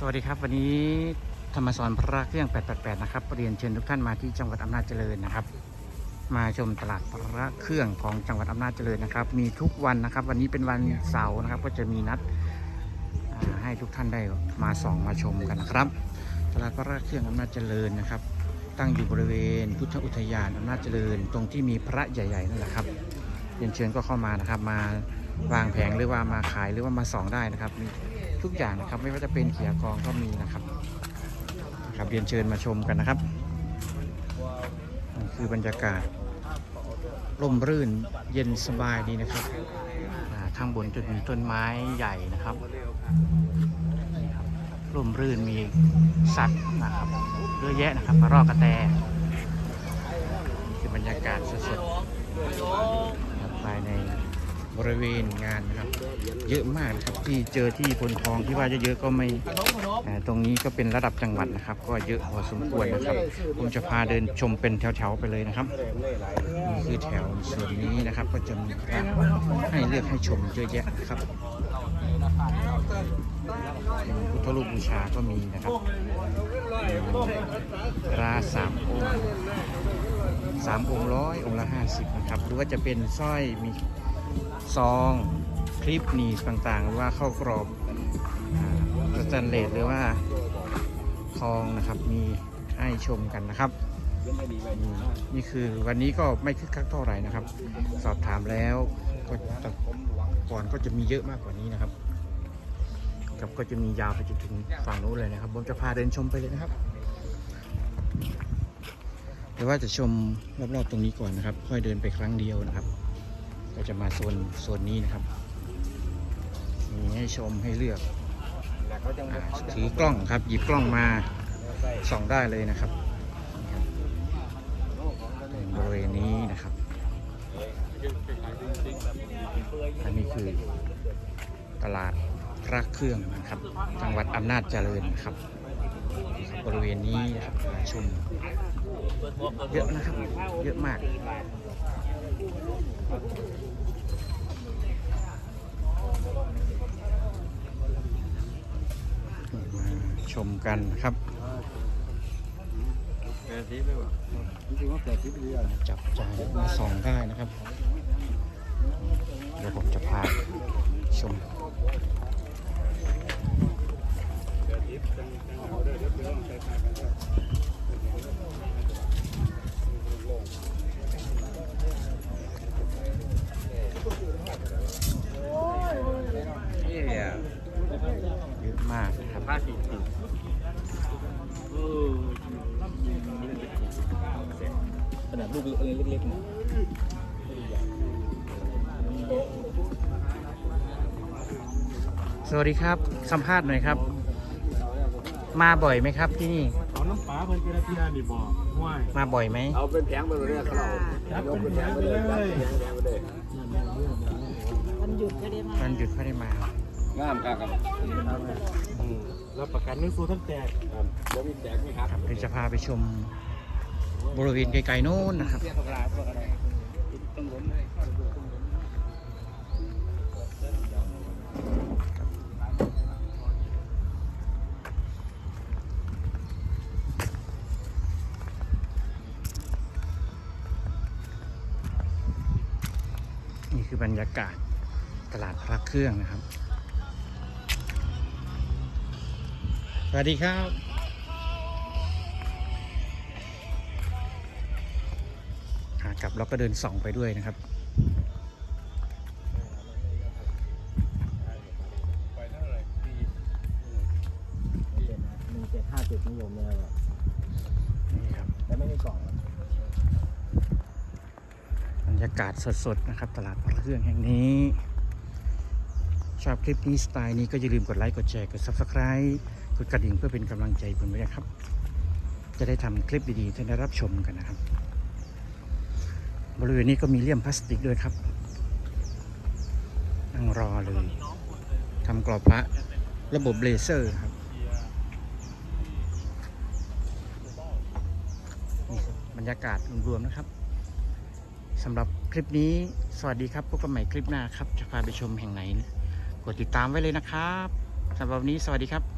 สวัสดีครับ วันนี้ธรรมสอนพระเครื่อง 888 นะครับเรียนเชิญทุกท่านมาที่จังหวัดอำนาจเจริญนะครับ มาชมตลาดพระเครื่องของจังหวัดอำนาจเจริญนะครับ มีทุกวันนะครับ วันนี้เป็นวันเสาร์นะครับ ก็จะมีนัดให้ทุกท่านได้มาส่องมาชมกันนะครับ ตลาดพระเครื่องอำนาจเจริญนะครับ ตั้งอยู่บริเวณพุทธอุทยานอำนาจเจริญ ตรงที่มีพระใหญ่ๆนั่นแหละครับเรียนเชิญก็เข้ามานะครับ มาวางแผงหรือว่ามาขายหรือว่ามาส่องได้นะครับ ทุกอย่างนะครับ ไม่ว่าจะเป็นเขียกองก็มีนะครับนะครับเรียนเชิญมาชมกันนะครับนี่คือบรรยากาศร่มรื่นเย็นสบายดีนะครับอ่าข้างบนจุดมีต้นไม้ใหญ่นะครับร่มรื่นมีสัตว์นะครับเยอะแยะนะครับมารอกกระแตนี่คือบรรยากาศสดๆ บริเวณงานนะครับ เยอะมากนะครับที่เจอที่พลทองที่ว่าเยอะๆก็ไม่ตรงนี้ก็เป็นระดับจังหวัดนะครับ ก็เยอะพอสมควรนะครับ ผมจะพาเดินชมเป็นแถวๆไปเลยนะครับนี่คือแถวส่วนนี้นะครับ ก็จะมีให้เลือกให้ชมเยอะแยะนะครับพุทธรูปบูชาก็มีนะครับราสามองค์สามองค์ร้อยองค์ละห้าสิบนะครับ หรือว่าจะเป็นสร้อยมี ซองคลิปหนีบต่างๆ หรือว่าเข้ากรอบสแตนเลสหรือว่าทองนะครับมีให้ชมกันนะครับ นี่นี่คือวันนี้ก็ไม่คึกคักเท่าไหร่นะครับ สอบถามแล้วก็แต่ก่อนก็จะมีเยอะมากกว่านี้นะครับครับก็จะมียาวไปจนถึงฝั่งนู้นเลยนะครับผมจะพาเดินชมไปเลยนะครับหรือว่าจะชมรอบๆตรงนี้ก่อนนะครับ ค่อยเดินไปครั้งเดียวนะครับ ก็จะมาโซนโซนนี้นะครับ มีให้ชมให้เลือกอาถือกล้องครับ หยิบกล้องมาส่องได้เลยนะครับนี่ครับริเวณนี้นะครับ อันนี้คือตลาดพระเครื่องนะครับ จังหวัดอำนาจเจริญนะครับ บริเวณนี้นะครับมชม เยอะนะครับ เยอะมากมาชมกันครับแปดสิบเลยว่ะจริงว่าแปดสิบเลยอะจับจ่ายมาส่องได้นะครับ เดี๋ยวผมจะพาชม นี่เนี่ย เยอะ มากนะครับผ้าสีสีเออขนาดลูกเล็กๆนะสวัสดีครับ สัมภาษณ์หน่อยครับ มาบ่อยไหมครับที่นี่ เอาน้ำปลาเพิ่นเป็นที่นี่บอกห้วยมาบ่อยไหม เอาเป็นแผงไปเลยเขายัดเป็นแผงไปเลย วันหยุดก็ได้มาวันหยุดเขาได้มา งามครับครับรับประกันเรื่องฟูทั้งแตกบ่มีแจกมีครับครับเดี๋ยวจะพาไปชมบริเวณไกลๆโน้นนะครับเสียตลาดพวกอะไรต้องล้มเลยนี่คือบรรยากาศตลาดพระเครื่องนะครับ สวัสดีครับขากลับเราก็เดินส่องไปด้วยนะครับหนึ่งเจ็ดห้าเจ็ดนิยมเลยนี่ครับแต่ไม่มีกล่องบรรยากาศสดๆ นะครับ ตลาดพระเครื่องแห่งนี้ชอบคลิปนี้สไตล์นี้ก็อย่าลืมกดไลค์ กดแชร์ กด Subscribe กดกระดิ่งเพื่อเป็นกำลังใจผมด้วยนะครับ จะได้ทำคลิปดีๆให้ได้รับชมกันนะครับ บริเวณนี้ก็มีเลี่ยมพลาสติกด้วยครับนั่งรอเลยทำกรอบพระระบบเลเซอร์ครับนี่บรรยากาศรวมๆนะครับสำหรับคลิปนี้สวัสดีครับพบกันใหม่คลิปหน้าครับ จะพาไปชมแห่งไหน กดติดตามไว้เลยนะครับสำหรับวันนี้สวัสดีครับ